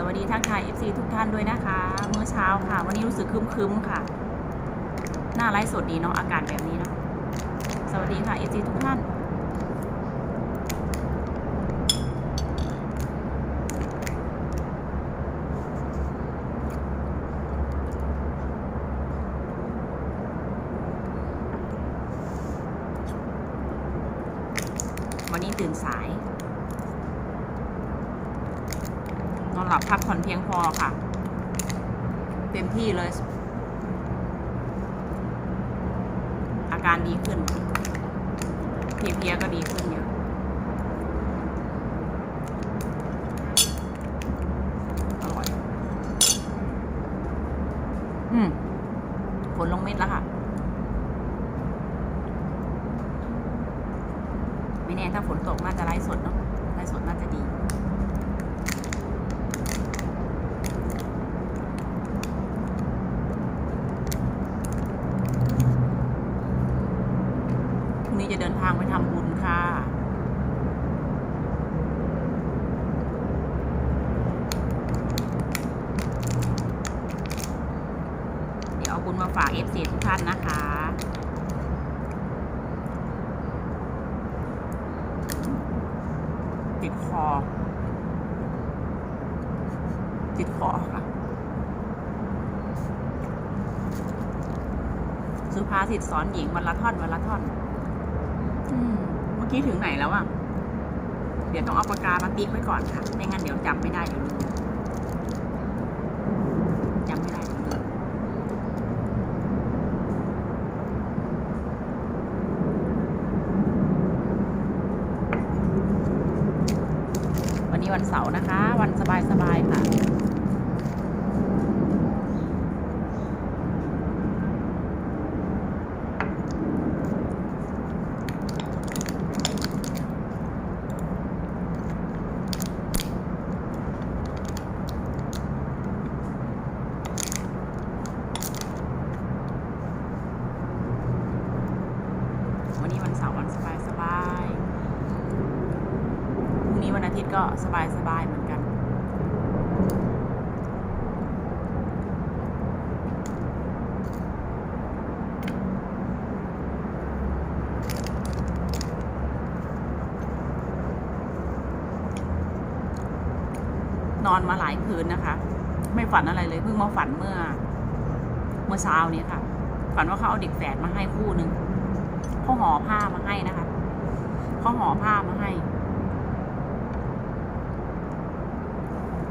สวัสดีทักทาย FC ทุกท่านด้วยนะคะ เมื่อเช้าค่ะ วันนี้รู้สึกครึมๆค่ะ หน้าไลฟ์สดดีเนาะอากาศแบบนี้เนาะสวัสดีค่ะ FC ทุกท่านวันนี้ตื่นสาย นอนหลับพักผ่อนเพียงพอค่ะ เต็มที่เลย อาการดีขึ้นเพียๆก็ดีขึ้นเยอะอร่อย อืมฝนลงเม็ดแล้วค่ะ ไม่แน่ถ้าฝนตกน่าจะไล่สดเนาะไล่สดน่าจะดี พรุ่จะเดินทางไปทำบุญค่ะ เดี๋ยวเอาบุญมาฝาก FC ทุกท่านนะคะติดคอ ติดคอค่ะสุภาษิตสอนหญิงวันละท่อนวันละท่อน เมื่อกี้ถึงไหนแล้วอะเดี๋ยวต้องเอาปากกามาติ๊กไว้ก่อนค่ะ ไม่งั้นเดี๋ยวจำไม่ได้เดี๋ยวลืมจำไม่ได้วันนี้วันเสาร์นะคะ วันสบายๆค่ะ วันนี้วันเสาร์วันสบายสบายๆพรุ่งนี้วันอาทิตย์ก็ สบายสบายๆเหมือนกันนอนมาหลายคืนนะคะ ไม่ฝันอะไรเลยเพิ่งมาฝันเมื่อ เมื่อเช้านี้ค่ะ ฝันว่าเขาเอาเด็กแฝดมาให้คู่หนึ่งเขาห่อผ้ามาให้นะคะเขาห่อผ้ามาให้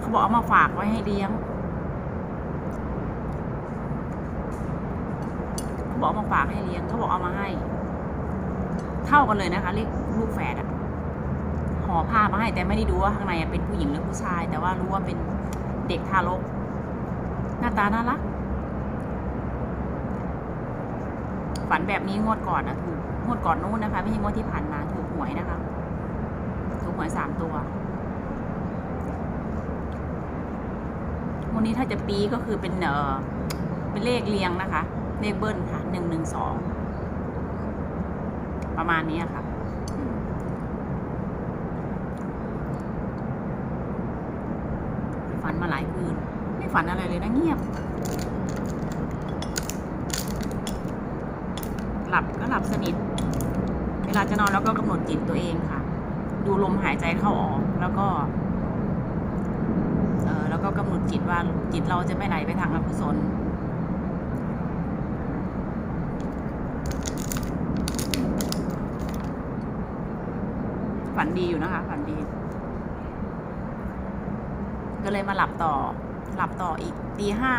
เขาบอกเอามาฝากไว้ให้เลี้ยงเขาบอกเอามาฝากให้เลี้ยงเขาบอกเอามาให้ เท่ากันเลยนะคะเรียกลูกแฝดอะห่อผ้ามาให้แต่ไม่ได้ดูว่าข้างในเป็นผู้หญิงหรือผู้ชาย แต่ว่ารู้ว่าเป็นเด็กทารก หน้าตาน่ารักฝันแบบนี้งวดก่อนนะถูกงวดก่อนนู้นนะคะ ไม่ใช่งวดที่ผ่านมาถูกหวยนะคะ ถูกหวยสามตัว วันนี้ถ้าจะปีก็คือเป็นเออเป็นเลขเรียงนะคะ เลขเบิ้ลค่ะหนึ่งหนึ่งสองประมาณนี้ค่ะฝันมาหลายคืน ไม่ฝันอะไรเลยนะเงียบ หลับก็หลับสนิท เวลาจะนอนแล้วก็กำหนดจิตตัวเองค่ะ ดูลมหายใจเข้าออกแล้วก็ ก็กำหนดจิตว่าจิตเราจะไม่ไหลไปทางอกุศลฝันดีอยู่นะคะฝันดี ก็เลยมาหลับต่อ หลับต่ออีกตีห้า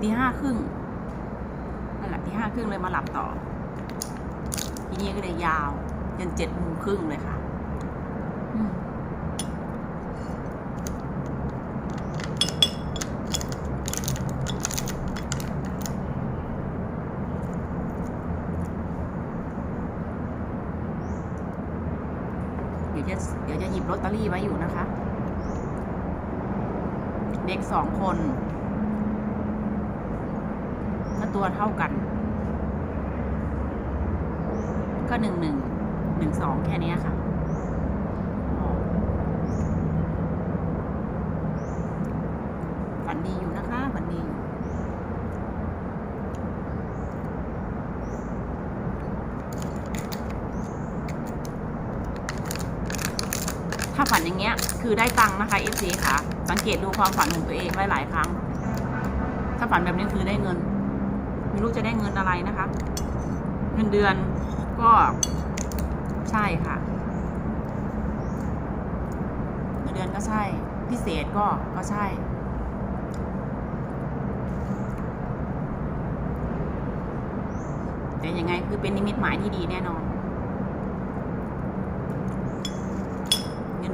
ตีห้าครึ่งนั่นแหละที่ห้าครึ่งเลยมาหลับต่อ ทีนี้ก็เลยยาวจนเจ็ดโมงครึ่งเลยค่ะอืมเดี๋ยวจะเดี๋ยวจะหยิบ ลอตเตอรี่ไว้อยู่นะคะ เด็กสองคนถ้าตัวเท่ากัน ก็หนึ่งหนึ่งหนึ่งสองแค่นี้ค่ะกดีอยู่นะคะฝันดีอยู่ ถ้าฝันอย่างเงี้ย คือได้ตังค์นะคะ FC ค่ะ สังเกตดูความฝันของตัวเองหลายๆครั้ง ถ้าฝันแบบนี้คือได้เงิน ไม่รู้จะได้เงินอะไรนะคะ เงินเดือนก็ใช่ค่ะ เงินเดือนก็ใช่ พิเศษก็ก็ใช่แต่ยังไงคือเป็นนิมิตหมายที่ดีแน่นอน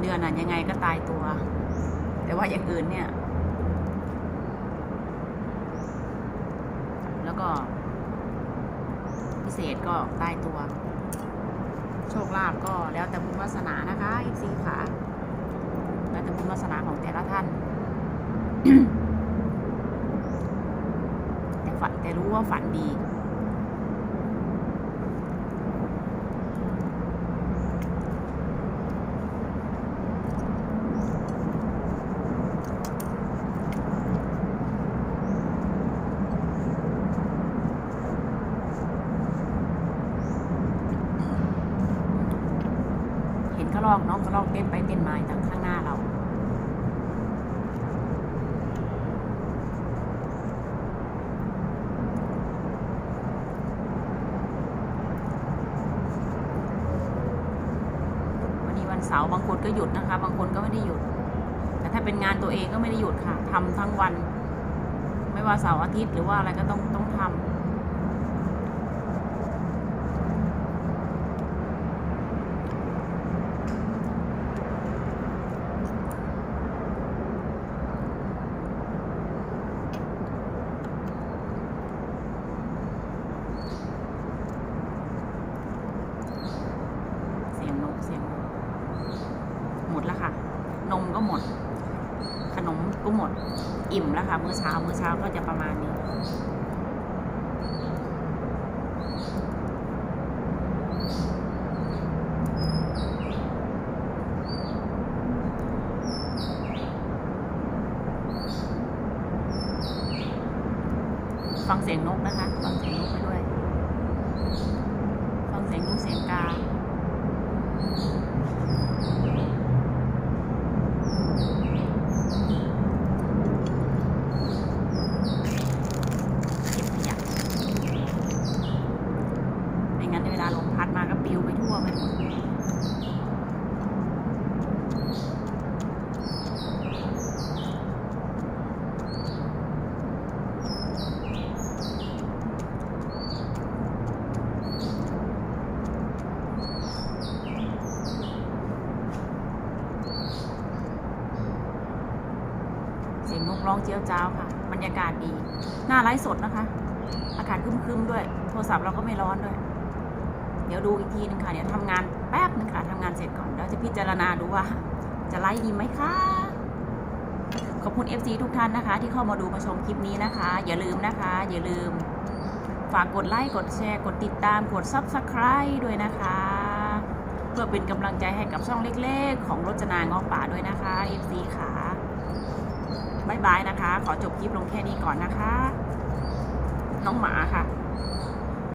เดือนน่ะยังไงก็ตายตัว แต่ว่าอย่างอื่นเนี่ย แล้วก็ พิเศษก็ตายตัว โชคลาภก็แล้วแต่บุญวาสนานะคะอีกสีขาแล้วแต่บุญวาสนาของแต่ละท่านแต่ฝันแต่รู้ว่าฝันดี ลอกน้องเขาลอกเต้นไปเต้นมาทางข้างหน้าเราวันนี้วันเสาร์บางคนก็หยุดนะคะ บางคนก็ไม่ได้หยุด แต่ถ้าเป็นงานตัวเองก็ไม่ได้หยุดค่ะทำทั้งวัน ไม่ว่าเสาร์อาทิตย์หรือว่าอะไรก็ต้องต้องทำ เสียงนกเสียงนกหมดแล้วค่ะ นมก็หมด ขนมก็หมด อิ่มแล้วค่ะมื้อเช้ามื้อเช้าก็จะประมาณนี้ฟังเสียงนกนะคะ ฟังเสียงนกไปด้วย ฟังเสียงนกเสียงกา เก็บขยะไม่งั้นเวลาลมพัดมาก็ปลิวไปทั่วไปหมด เสียงนกร้อง เจียวจ้าวค่ะ บรรยากาศดี หน้าไลฟ์สดนะคะ อากาศคึมๆด้วย โทรศัพท์เราก็ไม่ร้อนด้วย เดี๋ยวดูอีกทีหนึงค่ะ เดี๋ยวทำงานแป๊บนึงค่ะทำงานเสร็จก่อนแล้วจะพิจารณาดูว่า จะไลฟ์ดีไหมคะขอบคุณ FC ทุกท่านนะคะ ที่เข้ามาดูมาชมคลิปนี้นะคะ อย่าลืมนะคะ อย่าลืม ฝากกดไลค์กดแชร์ กดติดตามกด Subscribe ด้วยนะคะ เพื่อเป็นกำลังใจให้กับช่องเล็กๆ ของรจนางอป่าด้วยนะคะ FC ค่ะ บายบายนะคะ ขอจบคลิปลงแค่นี้ก่อนนะคะ น้องหมาค่ะ